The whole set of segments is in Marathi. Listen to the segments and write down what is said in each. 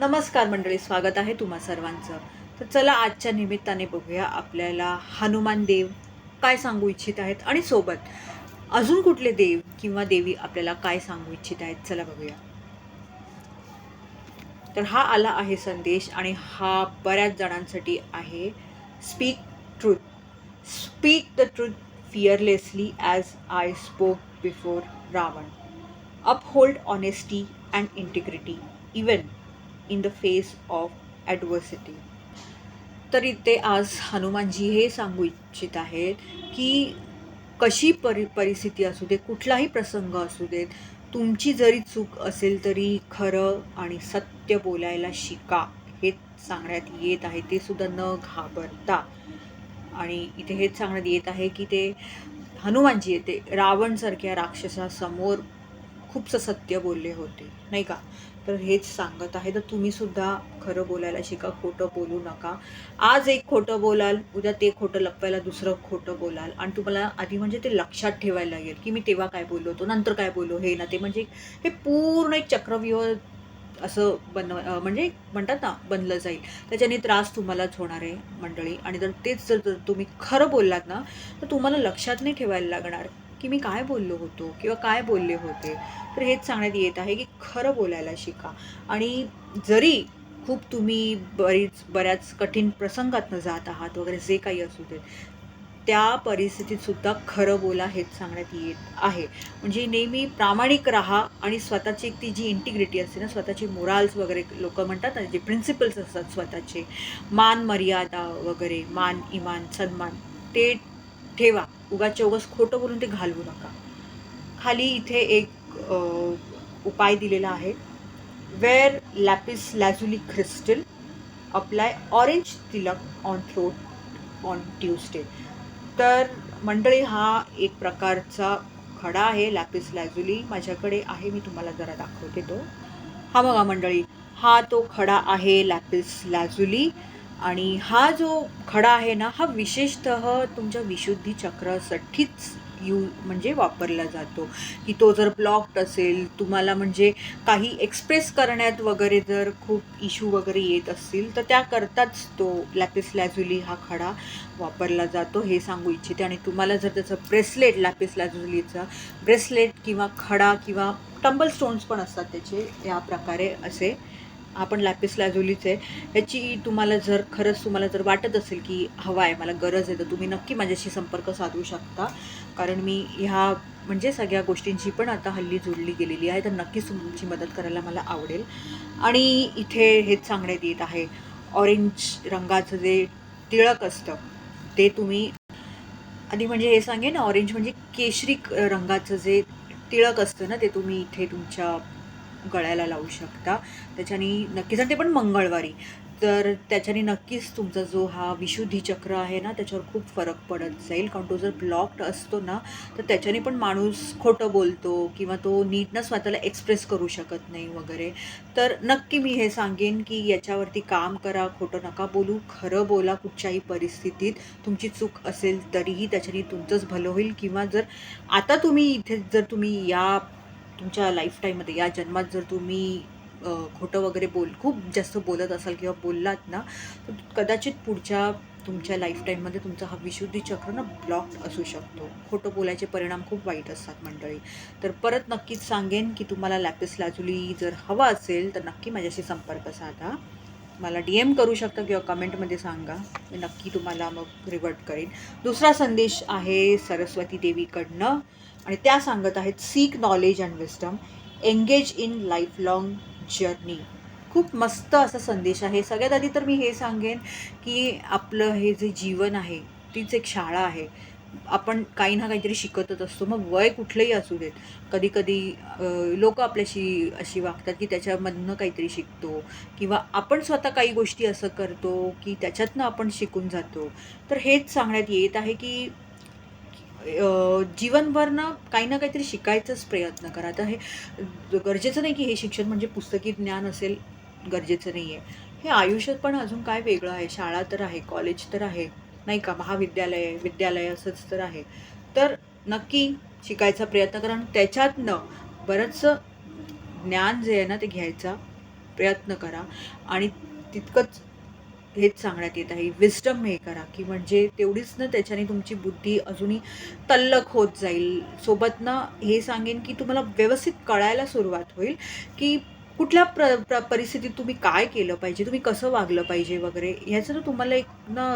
नमस्कार मंडळी स्वागत आहे तुम्हा सर्वांचं. तर चला आजच्या निमित्ताने बघूया आपल्याला हनुमान देव काय सांगू इच्छित आहेत आणि सोबत अजून कुठले देव किंवा देवी आपल्याला काय सांगू इच्छित आहेत चला बघूया. तर हा आला आहे संदेश आणि हा बऱ्याच जणांसाठी आहे. Speak truth speak the truth fearlessly as I spoke before Ravan uphold honesty and integrity even in the face of adversity. तर इथे आज हनुमानजी हे सांगू इच्छित आहेत की कशी परि परिस्थिती असू दे कुठलाही प्रसंग असू देत तुमची जरी चूक असेल तरी खरं आणि सत्य बोलायला शिका हेच सांगण्यात येत आहे. ते सुद्धा न घाबरता. आणि इथे हेच सांगण्यात येत आहे की ते हनुमानजी येते रावणसारख्या राक्षसासमोर खूपसं सत्य बोलले होते नाही का? तर हेच सांगत आहे. तर तुम्ही सुद्धा खरं बोलायला शिका खोटं बोलू नका. आज एक खोटं बोलाल उद्या ते खोटं लपवायला दुसरं खोटं बोलाल. आणि तुम्हाला आधी म्हणजे ते लक्षात ठेवायला लागेल की मी तेव्हा काय बोललो होतो नंतर काय बोललो हे ना ते म्हणजे हे पूर्ण एक चक्रव्यूह असं बनव म्हणजे म्हणतात ना बनलं जाईल. त्याच्याने त्रास तुम्हालाच होणार आहे मंडळी. आणि जर तेच जर तुम्ही खरं बोललात ना तर तुम्हाला लक्षात नाही ठेवायला लागणार. की मी काय बोललो होतो किंवा काय बोलले होते तर हेच सांगण्यात येत आहे की खरं बोलायला शिका. आणि जरी खूप तुम्ही बरीच बऱ्याच कठीण प्रसंगातनं जात आहात वगैरे जे काही असू दे त्या परिस्थितीत सुद्धा खरं बोला हेच सांगण्यात येत आहे. म्हणजे नेहमी प्रामाणिक राहा आणि स्वतःची एक ती जी इंटिग्रिटी असते ना स्वतःची मोराल्स वगैरे लोक म्हणतात ना जे प्रिन्सिपल्स असतात स्वतःचे मान मर्यादा वगैरे मान इमान सन्मान ते ठेवा. उगाच्या उगाच खोटं बोलून ते घालवू नका. खाली इथे एक उपाय दिलेला आहे. Wear lapis lazuli crystal apply orange tilak on throat on Tuesday तर मंडळी हा एक प्रकारचा खडा आहे लॅपिस लॅझुली माझ्याकडे आहे मी तुम्हाला जरा दाखवते तो. हा बघा मंडळी हा तो खडा आहे लॅपिस लॅझुली आणि हा जो खडा आहे ना हा विशेषतः तुमच्या विशुद्धी चक्रासाठीच यू म्हणजे वापरला जातो. की तो जर ब्लॉक्ड असेल तुम्हाला म्हणजे काही एक्सप्रेस करण्यात वगैरे जर खूप इशू वगैरे येत असतील तर त्याकरताच तो लॅपिस लॅझुली हा खडा वापरला जातो. हे सांगू इच्छिते. आणि तुम्हाला जर त्याचं ब्रेसलेट लॅपिस लॅझुलीचा ब्रेसलेट किंवा खडा किंवा टंबल स्टोन्स पण असतात त्याचे या प्रकारे असे आपण लॅपिस लॅझुलीच आहे ह्याची तुम्हाला जर खरंच तुम्हाला जर वाटत असेल की हवा आहे मला गरज आहे तर तुम्ही नक्की माझ्याशी संपर्क साधू शकता. कारण मी ह्या म्हणजे सगळ्या गोष्टींची पण आता हल्ली जोडली गेलेली आहे तर नक्कीच तुमची मदत करायला मला आवडेल. आणि इथे हेच सांगण्यात येत आहे ऑरेंज रंगाचं जे टिळक असतं ते तुम्ही आधी म्हणजे हे सांगेन ऑरेंज म्हणजे केशरी क- रंगाचं जे टिळक असतं ना ते तुम्ही इथे तुमच्या गळ्याला लावू शकता. त्याच्याने नक्कीच आणि ते पण मंगळवारी. तर त्याच्याने नक्कीच तुमचा जो हा विशुद्धी चक्र आहे ना त्याच्यावर खूप फरक पडत जाईल. कारण तो जर ब्लॉक्ड असतो ना तर त्याच्याने पण माणूस खोटं बोलतो किंवा तो नीटनं स्वतःला एक्सप्रेस करू शकत नाही वगैरे. तर नक्की मी हे सांगेन की याच्यावरती काम करा खोटं नका बोलू खरं बोला कुठच्याही परिस्थितीत. तुमची चूक असेल तरीही त्याच्याने तुमचंच भलं होईल. किंवा जर आता तुम्ही इथे जर तुम्ही या तुमच्या लाईफटाईममध्ये या जन्मात जर तुम्ही खोटं वगैरे बोल खूप जास्त बोलत असाल किंवा बोललात ना तर कदाचित पुढच्या तुमच्या लाईफटाईममध्ये तुमचा हा विशुद्धी चक्र ना ब्लॉक असू शकतो. खोटं बोलायचे परिणाम खूप वाईट असतात मंडळी. तर परत नक्कीच सांगेन की तुम्हाला लॅपिस लाजुली जर हवा असेल तर नक्की माझ्याशी संपर्क साधा. मला डी एम करू शकता किंवा कमेंटमध्ये सांगा. मी नक्की तुम्हाला मग रिवर्ट करेन. दुसरा संदेश आहे सरस्वती देवीकडनं आणि त्या सांगत आहेत seek knowledge and wisdom engage in life long journey खूप मस्त असा संदेश आहे. सगळ्यात आधी तर मी हे सांगेन की आपलं हे जे जीवन आहे तीच एक शाळा आहे. आपण काही ना काहीतरी शिकतच असतो. मग वय कुठलंही असू देत. कधी कधी लोक आपल्याशी अशी वागतात की त्याच्यामधनं काहीतरी शिकतो. किंवा आपण स्वतः काही गोष्टी असं करतो की त्याच्यातनं आपण शिकून जातो. तर हेच सांगण्यात येत आहे की जीवनभरनं जीवनभर ना काही ना काहीतरी शिकायचाच प्रयत्न करा. आता हे गरजेचं नाही की हे शिक्षण म्हणजे पुस्तकी ज्ञान असेल गरजेचं नाही आहे हे आयुष्यात पण अजून काय वेगळं आहे? शाळा तर आहे कॉलेज तर आहे. नाही का महाविद्यालय विद्यालय असंच तर आहे. तर नक्की शिकायचा प्रयत्न करा आणि त्याच्यातनं बरंचसं ज्ञान जे आहे ना ते घ्यायचा प्रयत्न करा. आणि तितकंच हेच सांगण्यात येत आहे विस्डम हे करा की म्हणजे तेवढीच ना त्याच्याने तुमची बुद्धी अजूनही तल्लख होत जाईल. सोबत ना हे सांगेन की तुम्हाला व्यवस्थित कळायला सुरुवात होईल की कुठल्या प्र प्र परिस्थितीत तुम्ही काय केलं पाहिजे तुम्ही कसं वागलं पाहिजे वगैरे ह्याचं ना तुम्हाला एक ना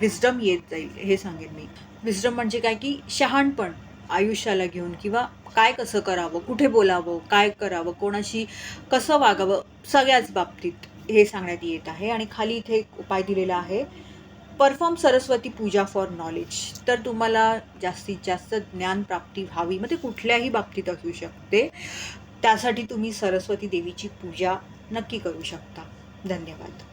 विस्डम येत जाईल हे सांगेन मी. विस्डम म्हणजे काय की शहाणपण आयुष्याला घेऊन किंवा काय कसं करावं कुठे बोलावं काय करावं कोणाशी कसं वागावं सगळ्याच बाबतीत हे सांगण्यात येत आहे. आणि खाली इथे एक उपाय दिलेला आहे. Perform Saraswati puja for knowledge. तर तुम्हाला जास्तीत जास्त ज्ञानप्राप्ती व्हावी. मग ते कुठल्याही बाबतीत असू शकते. त्यासाठी तुम्ही सरस्वती देवीची पूजा नक्की करू शकता. धन्यवाद.